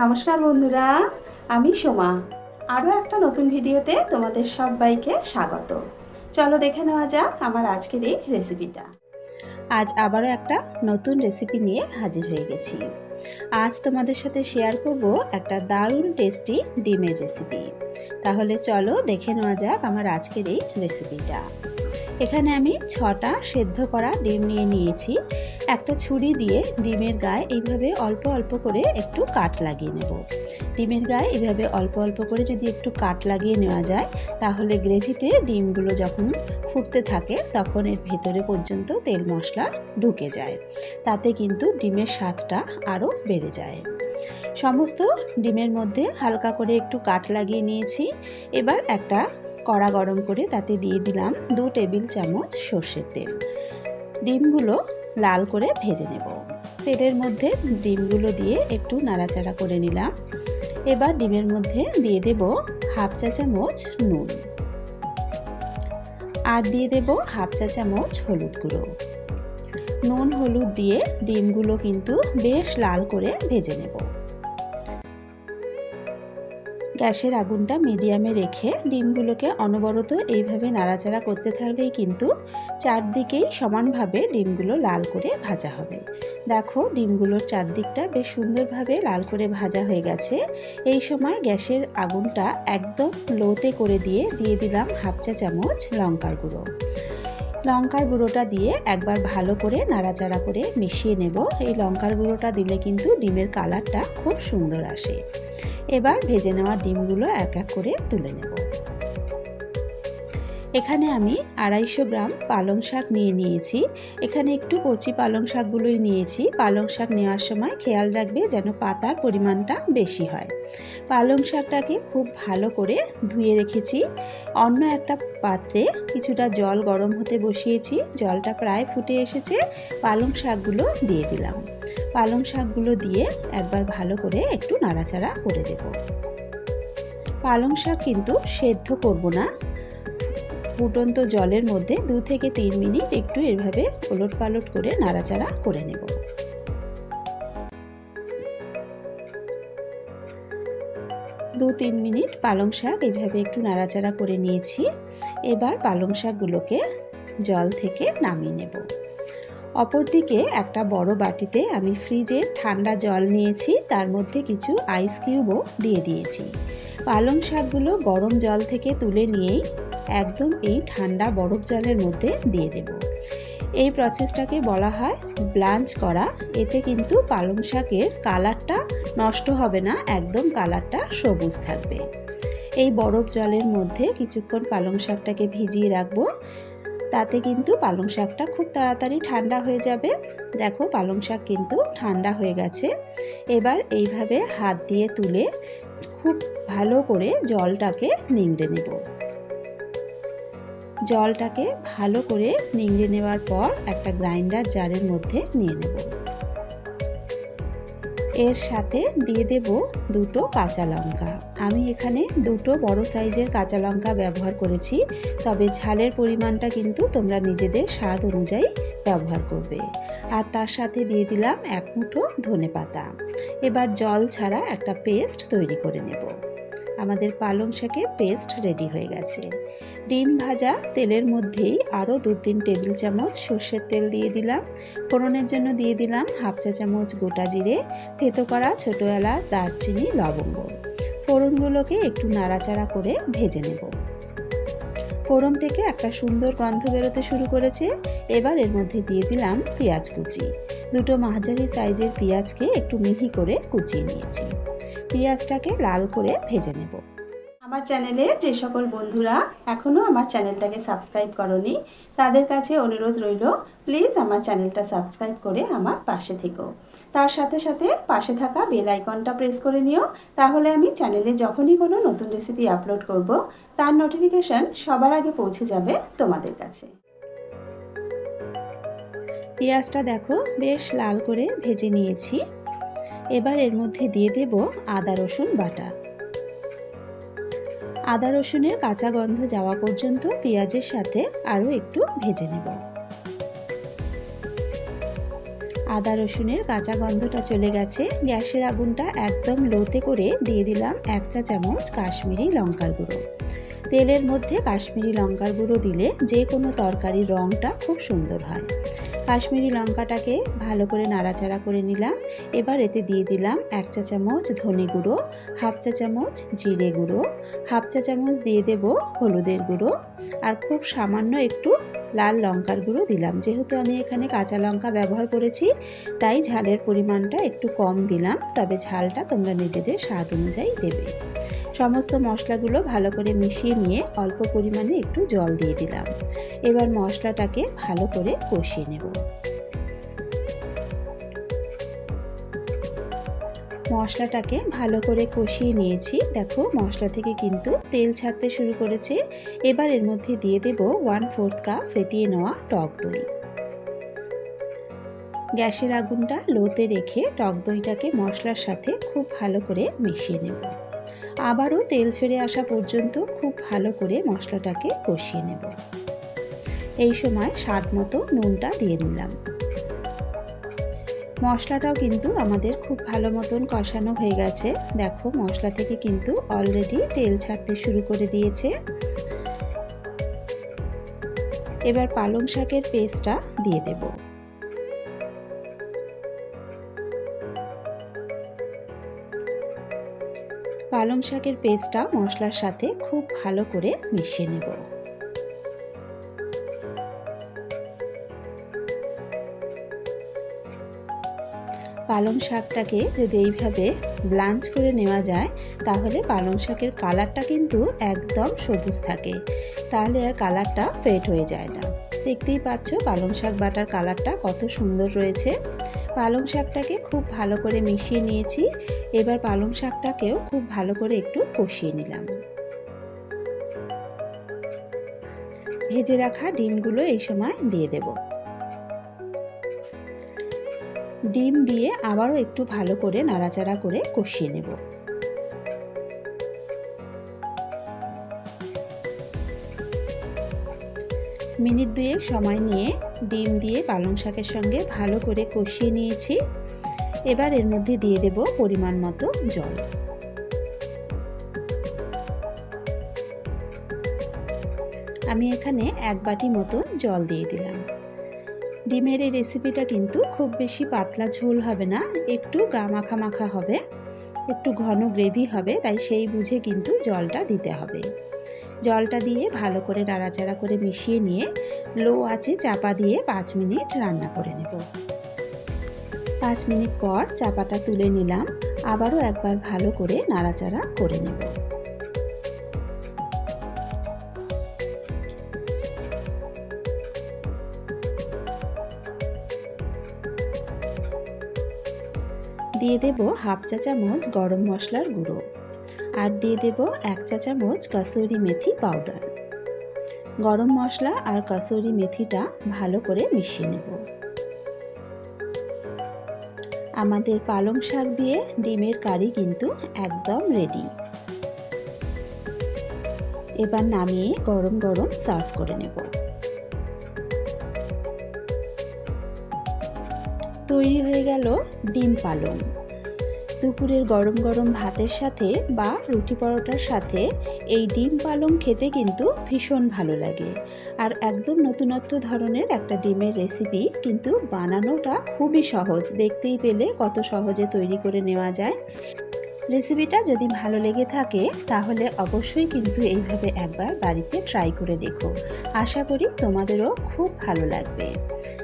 নমস্কার বন্ধুরা, আমি সোমা। আরও একটা নতুন ভিডিওতে তোমাদের সবাইকে স্বাগত। চলো দেখে নেওয়া যাক আমার আজকের এই রেসিপিটা। আজ আবারও একটা নতুন রেসিপি নিয়ে হাজির হয়ে গেছি। আজ তোমাদের সাথে শেয়ার করব একটা দারুণ টেস্টি ডিমের রেসিপি। তাহলে চলো দেখে নেওয়া যাক আমার আজকের এই রেসিপিটা। এখানে আমি ছটা সেদ্ধ করা ডিম নিয়ে নিয়েছি। একটা ছুরি দিয়ে ডিমের গায়ে এইভাবে অল্প অল্প করে একটু কাট লাগিয়ে নেব। ডিমের গায়ে এইভাবে অল্প অল্প করে যদি একটু কাট লাগিয়ে নেওয়া যায়, তাহলে গ্রেভিতে ডিমগুলো যখন ফুটতে থাকে, তখন এর ভেতরে পর্যন্ত তেল মশলা ঢুকে যায়। তাতে কিন্তু ডিমের স্বাদটা আরও বেড়ে যায়। সমস্ত ডিমের মধ্যে হালকা করে একটু কাট লাগিয়ে নিয়েছি। এবার একটা কড়া গরম করে তাতে দিয়ে দিলাম দু টেবিল চামচ সর্ষের তেল। ডিমগুলো লাল করে ভেজে নেব। তেলের মধ্যে ডিমগুলো দিয়ে একটু নাড়াচাড়া করে নিলাম। এবার ডিমের মধ্যে দিয়ে দেব হাফ চা চামচ নুন। আর দিয়ে দেব হাফ চা চামচ হলুদ গুঁড়ো। নুন হলুদ দিয়ে ডিমগুলো কিন্তু বেশ লাল করে ভেজে নেব। গ্যাসের আগুনটা মিডিয়ামে রেখে ডিমগুলোকে অনবরত এইভাবে নাড়াচাড়া করতে থাকলেই কিন্তু চারদিকেই সমানভাবে ডিমগুলো লাল করে ভাজা হবে। দেখো, ডিমগুলোর চারদিকটা বেশ সুন্দরভাবে লাল করে ভাজা হয়ে গেছে। এই সময় গ্যাসের আগুনটা একদম লোতে করে দিয়ে দিয়ে দিলাম হাফ চা চামচ লঙ্কার গুঁড়ো। লঙ্কার গুঁড়োটা দিয়ে একবার ভালো করে নাড়াচাড়া করে মিশিয়ে নেব। এই লঙ্কার গুঁড়োটা দিলে কিন্তু ডিমের কালারটা খুব সুন্দর আসে। এবার ভেজে নেওয়া ডিমগুলো এক এক করে তুলে নেব। এখানে আমি আড়াইশো গ্রাম পালং শাক নিয়ে নিয়েছি। এখানে একটু কচি পালং শাকগুলোই নিয়েছি। পালং শাক নেওয়ার সময় খেয়াল রাখবে যেন পাতার পরিমাণটা বেশি হয়। পালং শাকটাকে খুব ভালো করে ধুয়ে রেখেছি। অন্য একটা পাত্রে কিছুটা জল গরম হতে বসিয়েছি। জলটা প্রায় ফুটে এসেছে। পালং শাকগুলো দিয়ে দিলাম। পালং শাকগুলো দিয়ে একবার ভালো করে একটু নাড়াচাড়া করে দেব। পালং শাক কিন্তু সেদ্ধ করব না। ফুটন্ত জলের মধ্যে দু থেকে তিন মিনিট একটু এভাবে ওলট পালট করে নাড়াচাড়া করে নেব। দু তিন মিনিট পালং শাক এভাবে একটু নাড়াচাড়া করে নিয়েছি। এবার পালং শাকগুলোকে জল থেকে নামিয়ে নেব। অপরদিকে একটা বড় বাটিতে আমি ফ্রিজে ঠান্ডা জল নিয়েছি, তার মধ্যে কিছু আইস কিউবও দিয়ে দিয়েছি। পালং শাকগুলো গরম জল থেকে তুলে নিয়েই একদম এই ঠান্ডা বরফ জলের মধ্যে দিয়ে দেব। এই প্রসেসটাকে বলা হয় ব্লাঞ্চ করা। এতে কিন্তু পালং শাকের কালারটা নষ্ট হবে না, একদম কালারটা সবুজ থাকবে। এই বরফ জলের মধ্যে কিছুক্ষণ পালং শাকটাকে ভিজিয়ে রাখব। তাতে কিন্তু পালং শাকটা খুব তাড়াতাড়ি ঠান্ডা হয়ে যাবে। দেখো পালং শাক কিন্তু ঠান্ডা হয়ে গেছে। এবার এইভাবে হাত দিয়ে তুলে খুব ভালো করে জলটাকে নিংড়ে নেব। জলটাকে ভালো করে নিংড়ে নেওয়ার পর একটা গ্রাইন্ডার জারের মধ্যে নিয়ে নেব। এর সাথে দিয়ে দেব দুটো কাঁচা লঙ্কা। আমি এখানে দুটো বড় সাইজের কাঁচা লঙ্কা ব্যবহার করেছি, তবে ঝালের পরিমাণটা কিন্তু তোমরা নিজেদের স্বাদ অনুযায়ী ব্যবহার করবে। আর তার সাথে দিয়ে দিলাম এক মুঠো ধনে পাতা এবার জল ছাড়া একটা পেস্ট তৈরি করে নেব। আমাদের পালং শাকের পেস্ট রেডি হয়ে গেছে। ডিম ভাজা তেলের মধ্যেই আরও দু তিন টেবিল চামচ সর্ষের তেল দিয়ে দিলাম। ফোড়নের জন্য দিয়ে দিলাম হাফ চা চামচ গোটা জিরে, থেতো করা ছোটো এলাচ, দারচিনি, লবঙ্গ। ফোড়নগুলোকে একটু নাড়াচাড়া করে ভেজে নেব। ফোড়ন থেকে একটা সুন্দর গন্ধ বেরোতে শুরু করেছে। এবার এর মধ্যে দিয়ে দিলাম পেঁয়াজ কুচি। দুটো মাঝারি সাইজের পেঁয়াজকে একটু মিহি করে কুচিয়ে নিয়েছি। পেঁয়াজটাকে লাল করে ভেজে নেব। আমার চ্যানেলের যে সকল বন্ধুরা এখনও আমার চ্যানেলটাকে সাবস্ক্রাইব করনি তাদের কাছে অনুরোধ রইল প্লিজ আমার চ্যানেলটা সাবস্ক্রাইব করে আমার পাশে থেকো। তার সাথে সাথে পাশে থাকা বেল আইকনটা প্রেস করে নিও তাহলে আমি চ্যানেলে যখনই কোনো নতুন রেসিপি আপলোড করব তার নোটিফিকেশন সবার আগে পৌঁছে যাবে তোমাদের কাছে। পেঁয়াজটা দেখো বেশ লাল করে ভেজে নিয়েছি। এবার এর মধ্যে দিয়ে দেব আদা, রসুন বাটা। আদা, রসুনের কাঁচা গন্ধ যাওয়া পর্যন্ত পেঁয়াজের সাথে আরও একটু ভেজে নেব। আদা, রসুনের কাঁচা গন্ধটা চলে গেছে। গ্যাসের আগুনটা একদম লোতে করে দিয়ে দিলাম এক চা চামচ কাশ্মীরি লঙ্কার গুঁড়ো। তেলের মধ্যে কাশ্মীরি লঙ্কার গুঁড়ো দিলে যে কোনো তরকারির রঙটা খুব সুন্দর হয়। কাশ্মীরি লঙ্কাটাকে ভালো করে নাড়াচাড়া করে নিলাম। এবার এতে দিয়ে দিলাম এক চা চামচ ধনে গুঁড়ো, হাফ চা চামচ জিরে গুঁড়ো, হাফ চা চামচ দিয়ে দেব হলুদের গুঁড়ো আর খুব সামান্য একটু লাল লঙ্কার গুঁড়ো দিলাম। যেহেতু আমি এখানে কাঁচা লঙ্কা ব্যবহার করেছি, তাই ঝালের পরিমাণটা একটু কম দিলাম। তবে ঝালটা তোমরা নিজেদের স্বাদ অনুযায়ী দেবে। সমস্ত মশলাগুলো ভালো করে মিশিয়ে নিয়ে অল্প পরিমাণে একটু জল দিয়ে দিলাম। এবার মশলাটাকে ভালো করে কষিয়ে নেব। মশলাটাকে ভালো করে কষিয়ে নিয়েছি। দেখো, মশলা থেকে কিন্তু তেল ছাড়তে শুরু করেছে। এবার এর মধ্যে দিয়ে দেব ওয়ান ফোর্থ কাপ ফেটিয়ে নেওয়া টক দই। গ্যাসের আগুনটা লোতে রেখে টক দইটাকে মশলার সাথে খুব ভালো করে মিশিয়ে নেব। আবারও তেল ছেড়ে আসা পর্যন্ত খুব ভালো করে মশলাটাকে কষিয়ে নেব। এই সময় স্বাদ মতো নুনটা দিয়ে দিলাম। মশলাটাও কিন্তু আমাদের খুব ভালো মতন কষানো হয়ে গেছে। দেখো, মশলা থেকে কিন্তু অলরেডি তেল ছাড়তে শুরু করে দিয়েছে। এবার পালং শাকের পেস্টটা দিয়ে দেব। পালং শাকের পেস্টটা মশলার সাথে খুব ভালো করে মিশিয়ে নেব। পালং শাকটাকে যদি এইভাবে ব্লাঞ্চ করে নেওয়া যায়, তাহলে পালং শাকের কালারটা কিন্তু একদম সবুজ থাকে। তাহলে আর কালারটা ফেট হয়ে যায় না। দেখতেই পাচ্ছ পালং শাক বাটার কালারটা কত সুন্দর রয়েছে। পালং শাকটাকে খুব ভালো করে মিশিয়ে নিয়েছি। এবার পালং শাকটাকেও খুব ভালো করে একটু কষিয়ে নিলাম। ভেজে রাখা ডিমগুলো এই সময় দিয়ে দেব। ডিম দিয়ে আবারও একটু ভালো করে নাড়াচাড়া করে কষিয়ে নেব। মিনিট দুয়েক সময় নিয়ে ডিম দিয়ে পালং শাকের সঙ্গে ভালো করে কষিয়ে নিয়েছি। এবার এর মধ্যে দিয়ে দেব পরিমাণ মতো জল। আমি এখানে এক বাটি মতন জল দিয়ে দিলাম। ডিমের এই রেসিপিটা কিন্তু খুব বেশি পাতলা ঝোল হবে না, একটু গা মাখা মাখা হবে, একটু ঘন গ্রেভি হবে, তাই সেই বুঝে কিন্তু জলটা দিতে হবে। জলটা দিয়ে ভালো করে নাড়াচাড়া করে মিশিয়ে নিয়ে লো আছে চাপা দিয়ে পাঁচ মিনিট রান্না করে নেব। পাঁচ মিনিট পর চাপাটা তুলে নিলাম, আবারও একবার ভালো করে নাড়াচাড়া করে নেব। দিয়ে দেব হাফ চা চামচ গরম মশলার গুঁড়ো। আর দিয়ে দেব এক চা চামচ কসুরি মেথি পাউডার। গরম মশলা আর কসুরি মেথিটা ভালো করে মিশিয়ে নেব। আমাদের পালং শাক দিয়ে ডিমের কারি কিন্তু একদম রেডি এবার নামিয়ে গরম গরম সার্ভ করে নেব। তৈরি হয়ে গেল ডিম পালং। দুপুরের গরম গরম ভাতের সাথে বা রুটি পরোটার সাথে এই ডিম পালং খেতে কিন্তু ভীষণ ভালো লাগে। আর একদম নতুনত্ব ধরনের একটা ডিমের রেসিপি কিন্তু বানানোটা খুবই সহজ। দেখতেই পেলে কত সহজে তৈরি করে নেওয়া যায়। রেসিপিটা যদি ভালো লেগে থাকে তাহলে অবশ্যই কিন্তু এইভাবে একবার বাড়িতে ট্রাই করে দেখো। আশা করি তোমাদেরও খুব ভালো লাগবে।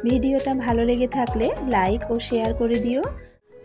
ভিডিওটা ভালো লেগে থাকলে লাইক ও শেয়ার করে দিও।